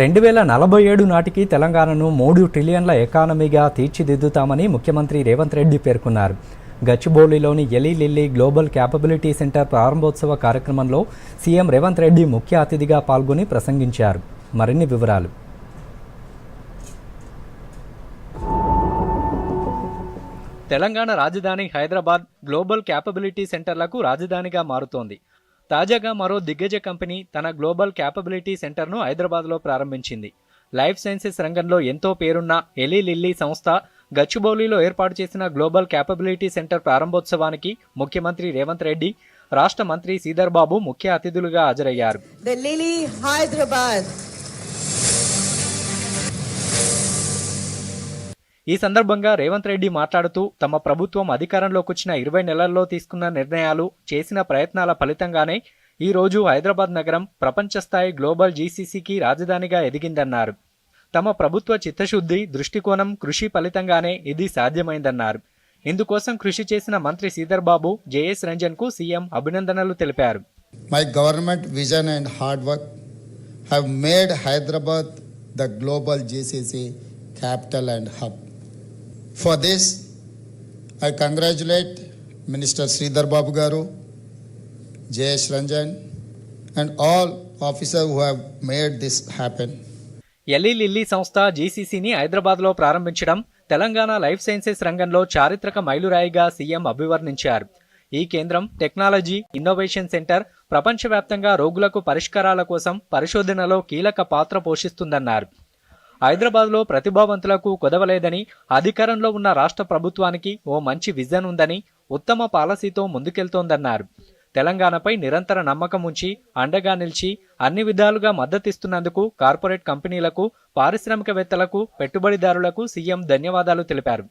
రెండు వేల నలభై ఏడు నాటికి తెలంగాణను మూడు ట్రిలియన్ల ఎకానమీగా తీర్చిదిద్దుతామని ముఖ్యమంత్రి రేవంత్ రెడ్డి పేర్కొన్నారు. గచ్చిబౌలిలోని ఎలి లిల్లీ గ్లోబల్ క్యాపబిలిటీ సెంటర్ ప్రారంభోత్సవ కార్యక్రమంలో సీఎం రేవంత్ రెడ్డి ముఖ్య అతిథిగా పాల్గొని ప్రసంగించారు. మరిన్ని వివరాలు. తెలంగాణ రాజధాని హైదరాబాద్ గ్లోబల్ క్యాపబిలిటీ సెంటర్లకు రాజధానిగా మారుతోంది. తాజాగా మరో దిగ్గజ కంపెనీ తన గ్లోబల్ క్యాపబిలిటీ సెంటర్ను హైదరాబాద్లో ప్రారంభించింది. లైఫ్ సైన్సెస్ రంగంలో ఎంతో పేరున్న ఎలీ లిల్లీ సంస్థ గచ్చిబౌలిలో ఏర్పాటు చేసిన గ్లోబల్ క్యాపబిలిటీ సెంటర్ ప్రారంభోత్సవానికి ముఖ్యమంత్రి రేవంత్ రెడ్డి రాష్ట్ర మంత్రి శ్రీధర్ బాబు ముఖ్య అతిథులుగా హాజరయ్యారు. ఈ సందర్భంగా రేవంత్ రెడ్డి మాట్లాడుతూ తమ ప్రభుత్వం అధికారంలోకి వచ్చిన ఇరవై నెలల్లో తీసుకున్న నిర్ణయాలు చేసిన ప్రయత్నాల ఫలితంగానే ఈ రోజు హైదరాబాద్ నగరం ప్రపంచ స్థాయి గ్లోబల్ జీసీసీకి రాజధానిగా ఎదిగిందన్నారు. తమ ప్రభుత్వ చిత్తశుద్ధి దృష్టికోణం కృషి ఫలితంగానే ఇది సాధ్యమైందన్నారు. ఇందుకోసం కృషి చేసిన మంత్రి శ్రీధర్ బాబు జేఎస్ రంజన్కు సీఎం అభినందనలు తెలిపారు. My government vision and hard work Hyderabad the global GCC capital and capital. For this I congratulate minister Sridhar Babu garu J.S. Ranjan and all officer who have made this happen Eli Lilly సంస్థ జీసీసీని హైదరాబాద్లో ప్రారంభించడం Telangana life sciences రంగంలో చారిత్రక మైలురాయిగా CM అభివర్ణించారు ఈ కేంద్రం technology innovation centre ప్రపంచవ్యాప్తంగా రోగులకు పరిష్కారాల కోసం పరిశోధనలో కీలక పాత్ర పోషిస్తుందన్నారు హైదరాబాద్లో ప్రతిభావంతులకు కొదవలేదని అధికారంలో ఉన్న రాష్ట్ర ప్రభుత్వానికి ఓ మంచి విజన్ ఉందని ఉత్తమ పాలసీతో ముందుకెళ్తోందన్నారు. తెలంగాణపై నిరంతర నమ్మకం ఉంచి అండగా నిలిచి అన్ని విధాలుగా మద్దతిస్తున్నందుకు కార్పొరేట్ కంపెనీలకు పారిశ్రామికవేత్తలకు పెట్టుబడిదారులకు సీఎం ధన్యవాదాలు తెలిపారు.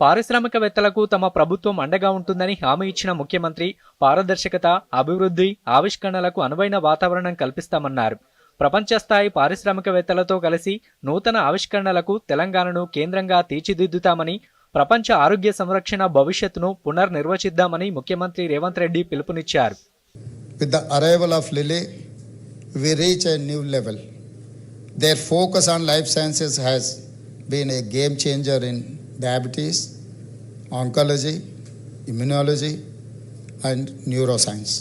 పారిశ్రామికవేత్తలకు తమ ప్రభుత్వం అండగా ఉంటుందని హామీ ఇచ్చిన ముఖ్యమంత్రి పారదర్శకత అభివృద్ధి ఆవిష్కరణలకు అనువైన వాతావరణం కల్పిస్తామన్నారు. ప్రపంచస్థాయి పారిశ్రామికవేత్తలతో కలిసి నూతన ఆవిష్కరణలకు తెలంగాణను కేంద్రంగా తీర్చిదిద్దుతామని ప్రపంచ ఆరోగ్య సంరక్షణ భవిష్యత్తును పునర్నిర్వచిద్దామని ముఖ్యమంత్రి రేవంత్ రెడ్డి పిలుపునిచ్చారు Their focus on life sciences has been a game changer in diabetes, oncology, immunology, and neuroscience.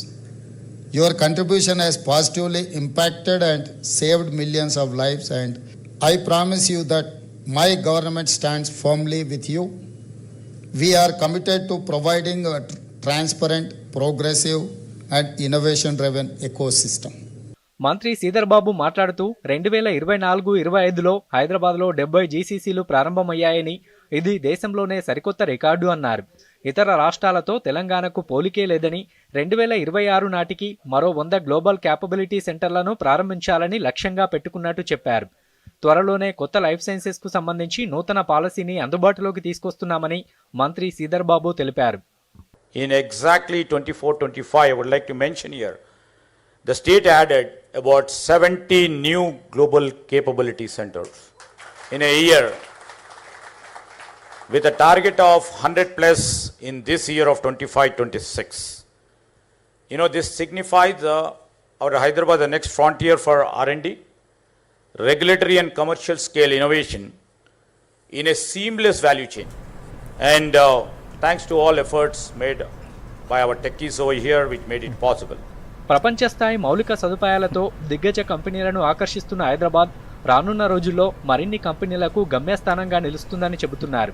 Your contribution has positively impacted and saved millions of lifes and I promise you that my government stands firmly with you we are committed to providing transparent progressive and innovation driven ecosystem మంత్రి సీదర్బాబు మాట్లాడుతూ రెండు వేల ఇరవై నాలుగు ఇరవై ఐదులో హైదరాబాద్లో డెబ్బై జీసీసీలు ప్రారంభమయ్యాయని ఇది దేశంలోనే సరికొత్త రికార్డు అన్నారు. ఇతర రాష్ట్రాలతో తెలంగాణకు పోలికే లేదని రెండు వేల ఇరవై ఆరు నాటికి మరో వంద గ్లోబల్ క్యాపబిలిటీ సెంటర్లను ప్రారంభించాలని లక్ష్యంగా పెట్టుకున్నట్టు చెప్పారు. త్వరలోనే కొత్త లైఫ్ సైన్సెస్కు సంబంధించి నూతన పాలసీని అందుబాటులోకి తీసుకొస్తున్నామని మంత్రి శ్రీధర్ బాబు తెలిపారు. In exactly 24 25, I would like to mention here the state added about 70 new global capability centers in a year with a target of 100 plus in this year of 25 26. You know, this signifies uh, our Hyderabad, the next frontier for R&D, regulatory and commercial scale innovation in a seamless value chain. And uh, thanks to all efforts made by our techies over here, which made it possible. ప్రపంచ స్థాయి మౌలిక సదుపాయాలతో దిగ్గజ కంపెనీలను ఆకర్షిస్తున్న హైదరాబాద్ రానున్న రోజుల్లో మరిన్ని కంపెనీలకు గమ్యస్థానంగా నిలుస్తుందని చెబుతున్నారు